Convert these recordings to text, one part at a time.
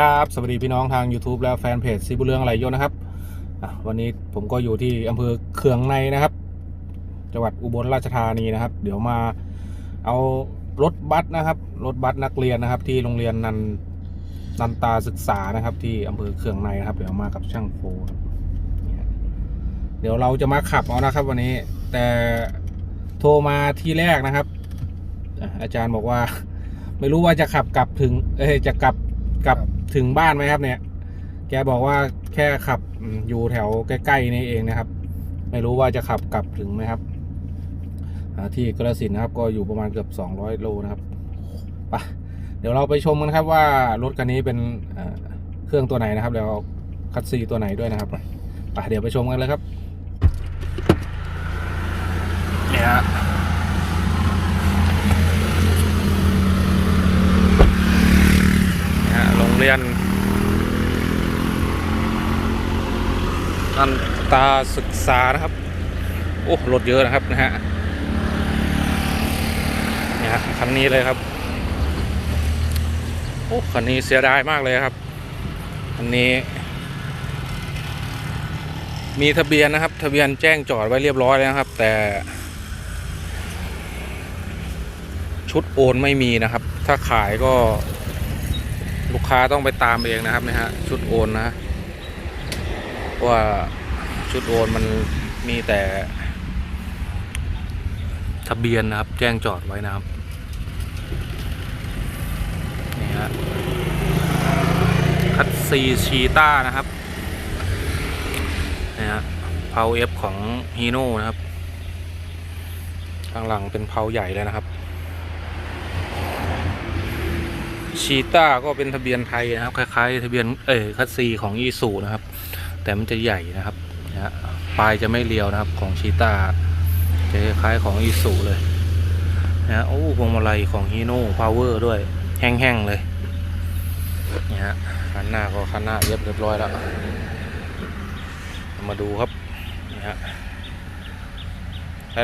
สดีครับ สวัสดีพี่น้องทาง YouTube และแฟนเพจซีบุเรื่องไหลโยนนะครับ วันนี้ผมก็อยู่ที่อำเภอเคืองในนะครับ จังหวัดอุบลราชธานีนะครับ เดี๋ยวมาเอารถบัสนะครับ รถบัสนักเรียนนะครับ ที่โรงเรียนนันนันตาศึกษานะครับ ที่อำเภอเคืองในนะครับ เดี๋ยวมากับช่างโฟนะเดี๋ยวเราจะมาขับเอานะครับ วันนี้แต่โทรมาที่แรกนะครับ อาจารย์บอกว่า ไม่รู้ว่าจะขับกลับถึงเอจะกลับ กลับถึงบ้านไหมครับ เนี่ย แกบอกว่าแค่ขับอืมอยู่แถวใกล้ๆนี่เองนะครับ ไม่รู้ว่าจะขับกลับถึงไหมครับอ่าที่กระสินธุ์นะครับ ก็อยู่ประมาณเกือบ 200 โลนะครับไปเดี๋ยวเราไปชมกันครับว่ารถคันนี้เป็นเอ่อเครื่องตัวไหนนะครับเดี๋ยวเอาคัตซีตัวไหนด้วยนะครับไปไปเดี๋ยวไปชมกันเลยครับเนี่ยฮะ นะฮะโรง เรียนนันตาศึกษานะครับ โอ้รถเยอะนะครับนะฮะเนี่ยฮะคันนี้เลยครับ โอ้คันนี้เสียดายมากเลยครับคันนี้ มีทะเบียนนะครับ ทะเบียนแจ้งจอดไว้เรียบร้อยแล้วครับ แต่ ชุดโอนไม่มีนะครับ ถ้าขายก็ ลูกค้าต้องไปตามเองนะครับนะฮะชุดโอนนะว่าชุดโอนมันมีแต่ทะเบียนนะครับ แจ้งจอดไว้นะครับนี่ฮะคัตซีชีต้านะครับนี่ฮะเพาเอฟของฮีโน่นะครับ ข้างหลังเป็นเพาใหญ่เลยนะครับ ชีต้าก็เป็นทะเบียนไทยนะครับ คล้ายๆ ทะเบียนเออคัสซีของอีซูนะครับ แต่มันจะใหญ่นะครับนะปลายจะไม่เรียวนะครับของชีต้าจะคล้ายๆของอีซูเลยนะฮะโอ้พวงมาลัยของฮีโน่พาวเวอร์ด้วย แห้งๆเลยนี่ฮะคันหน้าก็คันหน้าเย็บเรียบร้อยแล้วมาดูครับนี่ฮะ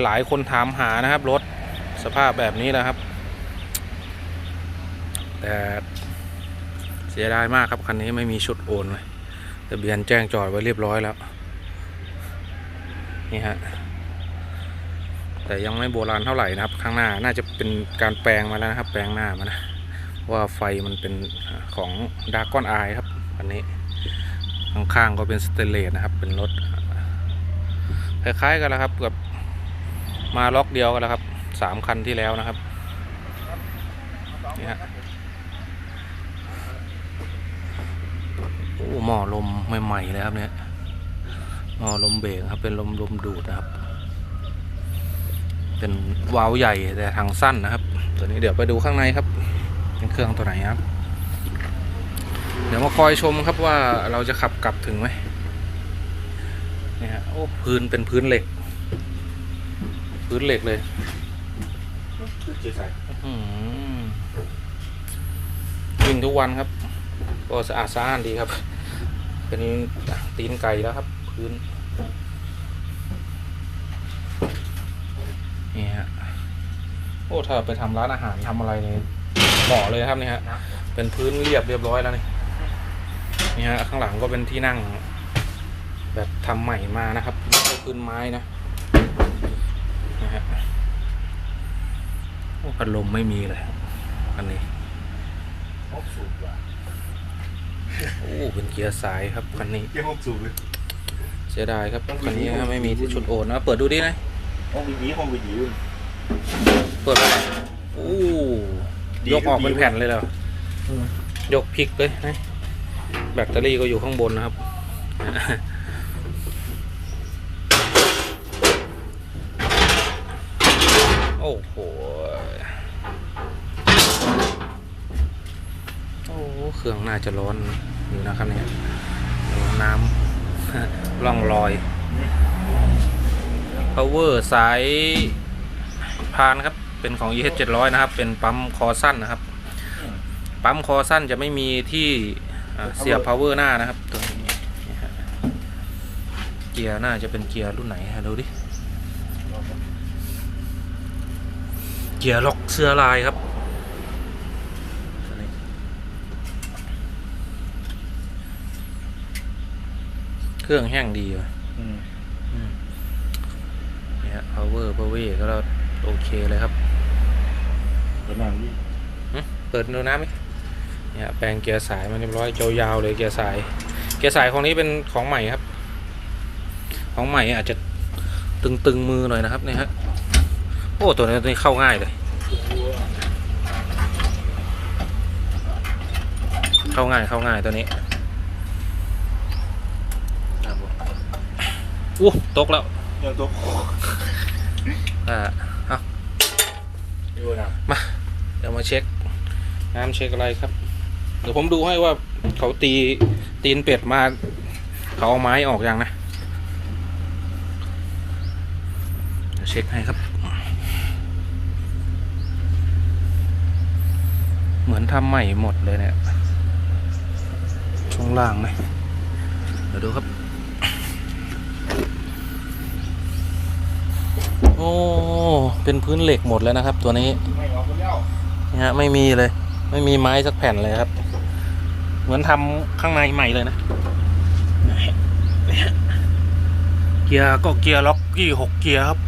หลายๆคนถามหานะครับรถสภาพแบบนี้นะครับ แต่เสียดายมากครับคันนี้ไม่มีชุดโอนเลยทะเบียนแจ้งจอดไว้เรียบร้อยแล้ว นี่ฮะ แต่ยังไม่โบราณเท่าไหร่นะครับ ข้างหน้าน่าจะเป็นการแปลงมาแล้วนะครับ แปลงหน้ามานะว่าไฟมันเป็นของดากอนไอครับอันนี้ข้างๆก็เป็นสเตเลสนะครับ เป็นรถคล้ายๆกันแล้วครับกับมาล็อกเดียวกันแล้วครับสามคันที่แล้วนะครับนี่ฮะ โอ้หม้อลมใหม่ๆเลยครับเนี่ยหม้อลมเบรกครับเป็นลมลมดูดนะครับ เป็นวาล์วใหญ่แต่ทางสั้นนะครับ ตัวนี้เดี๋ยวไปดูข้างในครับ เป็นเครื่องตัวไหนครับ เดี๋ยวมาคอยชมครับว่าเราจะขับกลับถึงไหมเนี่ยฮะโอ้พื้นเป็นพื้นเหล็ก พื้นเหล็กเลยวิ่งทุกวันครับก็สะอาดสะอ้านดีครับ เป็นตีนไก่แล้วครับพื้นนี่ฮะโอ้ถ้าไปทำร้านอาหารทำอะไรเนี่ยเหมาะเลยครับนี่ฮะเป็นพื้นเรียบเรียบร้อยแล้วนี่นี่ฮะข้างหลังก็เป็นที่นั่ง แบบทำใหม่มานะครับไม่ใช่พื้นไม้นะนะฮะโอ้พัดลมไม่มีเลยอันนี้ โอ้เป็นเกียร์สายครับคันนี้เกี่ยวกับสูบเลยเสียดายครับคันนี้ไม่มีที่ชุดโอนนะเปิดดูดินะห้องวีนี้ห้องวีดีเปิดโอ้ยกออกเป็นแผ่นเลยเหรอยกพลิกเลยนะแบตเตอรี่ก็อยู่ข้างบนนะครับโอ้โหโอ้ เครื่องน่าจะร้อนอยู่นะครับเนี่ยน้ำล่องลอย power สายพานครับ เป็นของ EH 700 นะครับ เป็นปั๊มคอสั้นนะครับ ปั๊มคอสั้นจะไม่มีที่อ่าเสียบ power หน้านะครับตัวนี้นี่ฮะเกียร์น่าจะเป็นเกียร์รุ่นไหนฮะดูดิ เกียร์ล็อกเสื้อลายครับตัวนี้ เครื่องแห้งดีว่ะอืมอืมเนี่ย power power ก็เราโอเคเลยครับเดี๋ยวนั่งดิหึเปิดดูน้ำไหมเนี่ยแปลงเกียร์สายมันเรียบร้อยยาวๆเลยเกียร์สาย เกียร์สายของนี้เป็นของใหม่ครับ ของใหม่อาจจะตึงๆมือหน่อยนะครับเนี่ยฮะโอ้ตัวนี้ตัวนี้เข้าง่ายเลย เข้าง่ายเข้าง่ายตัวนี้ครับผม อู้ตกแล้วยังตัวอ่าเอาอยู่นะมาเดี๋ยวมาเช็ค น้ำเช็คอะไรครับ เดี๋ยวผมดูให้ว่าเขาตีตีนเป็ดมาเขาเอาไม้ออกยังนะเดี๋ยวเช็คให้ครับ เหมือนทำใหม่หมดเลยเนี่ยช่วงล่างเลยเดี๋ยวดูครับ โอ้ เป็นพื้นเหล็กหมดแล้วนะครับ ตัวนี้ไม่ออกไปแล้วนะฮะไม่มีเลย ไม่มีไม้สักแผ่นเลยครับ เหมือนทำข้างในใหม่เลยนะเกียร์ก็เกียร์ล็อกกี้หกเกียร์ครับ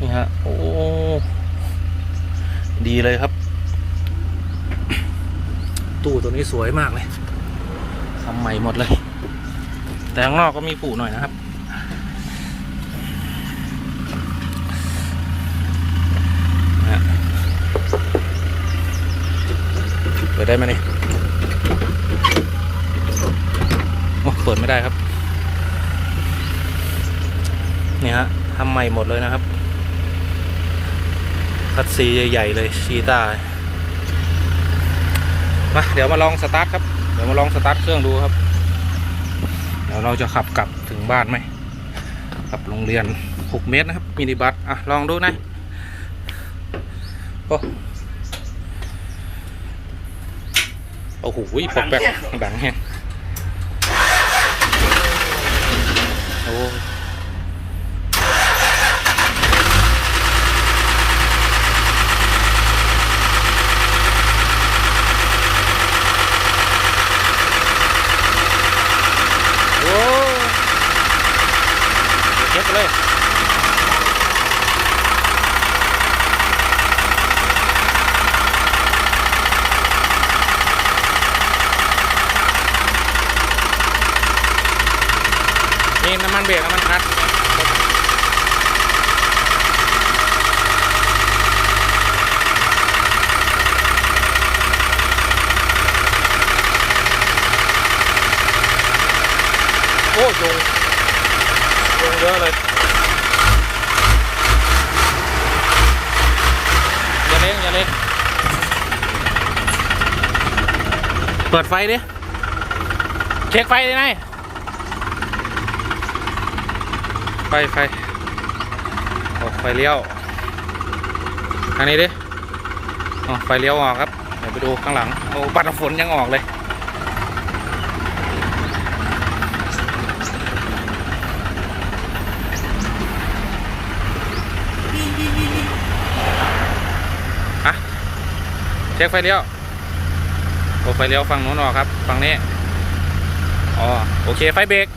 นี่ฮะ โอ้ ดีเลยครับ ตู้ตัวนี้สวยมากเลยทำใหม่หมดเลย แต่ข้างนอกก็มีปูหน่อยนะครับ ฮะเปิด ได้ไหมนี่โอ้เปิดไม่ได้ครับนี่ฮะทำใหม่หมดเลยนะครับ คัดซีใหญ่ๆเลยชีต้ามาเดี๋ยวมาลองสตาร์ทครับ เดี๋ยวมาลองสตาร์ทเครื่องดูครับ เดี๋ยวเราจะขับกลับถึงบ้านไหมกลับโรงเรียน 6 เมตรนะครับมินิบัสอะลองดูนะโอ้ โอ้โหปอกแปกดังแฮงโอ้โอ้เก็บไปเลย น้ำมันเบรกน้ำมันคลัตช์โอ้ยงยงเยอะเลยอย่าเล่นอย่าเล่นเปิดไฟดิ เช็คไฟดินาย ไฟไฟออกไฟเลี้ยวทางนี้ดิอ๋อไฟเลี้ยวออกครับ เดี๋ยวไปดูข้างหลังโอ้ปัดฝนยังออกเลยอะเช็คไฟเลี้ยวโอ้ไฟเลี้ยวฝั่งนู้นออกครับ ฝั่งนี้ อ๋อ โอเค ไฟเบรก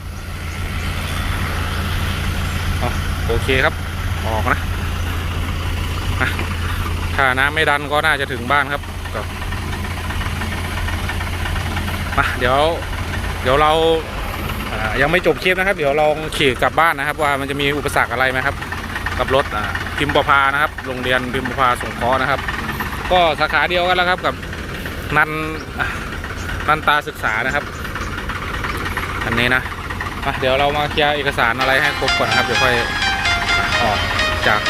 อ๋อ โอเคครับ ออกนะอะถ้าน้ำไม่ดันก็น่าจะถึงบ้านครับก็มาเดี๋ยว เดี๋ยวเราอ่ายังไม่จบคลิปนะครับ เดี๋ยวลองขี่กลับบ้านนะครับ ว่ามันจะมีอุปสรรคอะไรไหมครับ กับรถอ่าพิมพ์ประพานะครับ โรงเรียนพิมพ์ประพาสงเคราะห์นะครับ ก็สาขาเดียวกันแล้วครับกับนันนันตาศึกษานะครับอันนี้นะะเดี๋ยวเรามาเคลียร์เอกสารอะไรให้ครบก่อนนะครับเดี๋ยวค่อย ออกจาก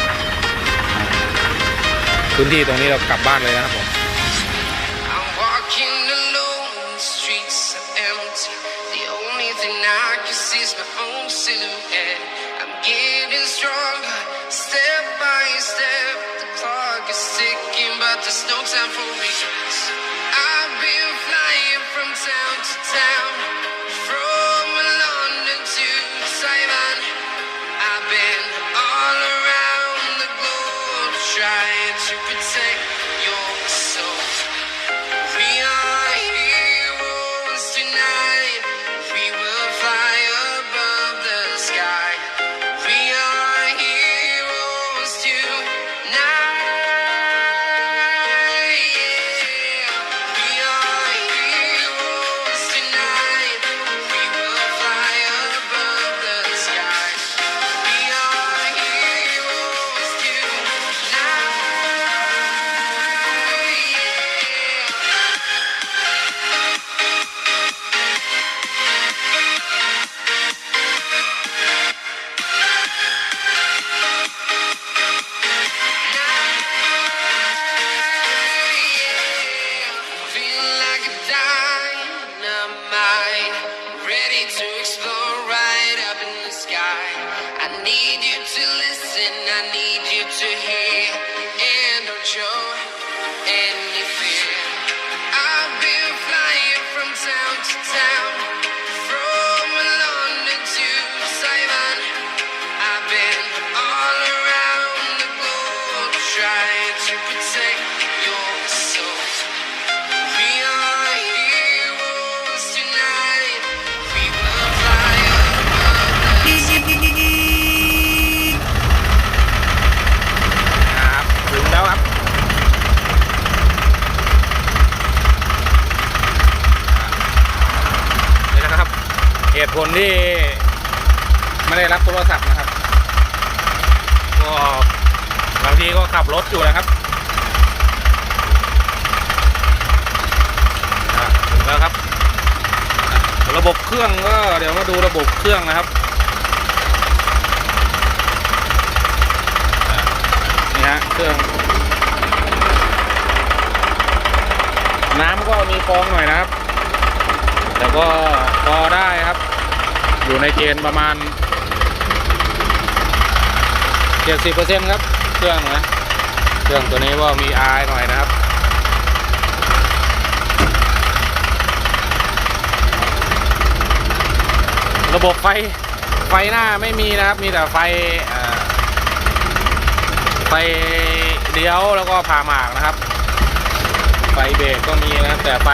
พื้นที่ตรงนี้เรากลับบ้านเลยนะครับผม I'm walking alone, the streets are empty. The only thing I can see is my own silhouette. I'm getting stronger, step by step. The clock is ticking, but there's no time for regrets. way. anything. เหตุผลที่ไม่ได้รับโทรศัพท์นะครับ ก็บางทีก็ขับรถอยู่นะครับถึงแล้วครับ ระบบเครื่องก็เดี๋ยวมาดูระบบเครื่องนะครับนี่ฮะเครื่องน้ำก็มีฟองหน่อยนะครับ แต่ก็พอได้ครับ อยู่ในเกณฑ์ประมาณ 70%ครับ เครื่องนะ เครื่องตัวนี้ว่ามีอายหน่อยนะครับระบบไฟไฟหน้าไม่มีนะครับ มีแต่ไฟไฟเลี้ยวแล้วก็พาหมากนะครับ ไฟเบรกก็มีนะครับแต่ไฟ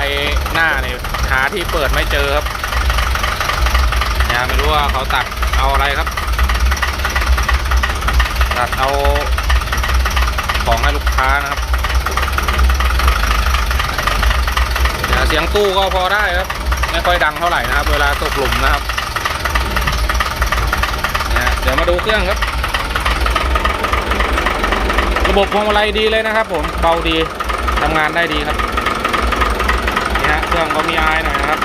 หน้าเนี่ยหาที่เปิดไม่เจอครับ ไม่รู้ว่าเขาตัดเอาอะไรครับ ตัดเอาของให้ลูกค้านะครับเสียงตู้ก็พอได้ครับ ไม่ค่อยดังเท่าไหร่นะครับ เวลาตกหลุมนะครับเเดี๋ยวมาดูเครื่องครับ ระบบพวงมาลัยดีเลยนะครับ ผมเบาดีทำงานได้ดีครับนี่ฮะเครื่องก็มีอายหน่อยนะครับ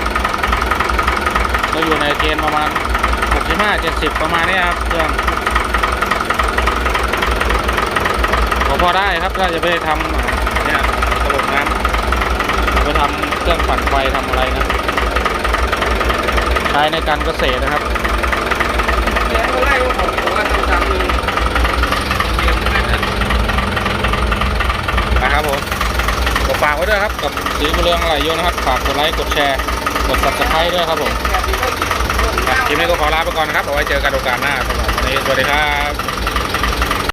ก็อยู่ในเกณฑ์ประมาณ 65 70 ประมาณนี้ครับเครื่องก็พอได้ครับถ้าจะไปทำอ่าเนี่ยระบบน้ำไปทำเครื่องปั่นไฟทำอะไรนะ ใช้ในการเกษตรนะครับแกก็ไล่ว่าผมบอกว่าต้องทำเลยเรียนไม่ได้นะครับผมก็ฝากไว้ด้วยครับกับสีบุญเรืองอะไรโยนะครับ ฝากกดไลค์ กดแชร์ กด subscribe ด้วยครับผมแบบนี้ก็ คลิปนี้ก็ขอลาไปก่อนนะครับเอาไว้เจอกันโอกาสหน้าสำหรับวันนี้สวัสดีครับ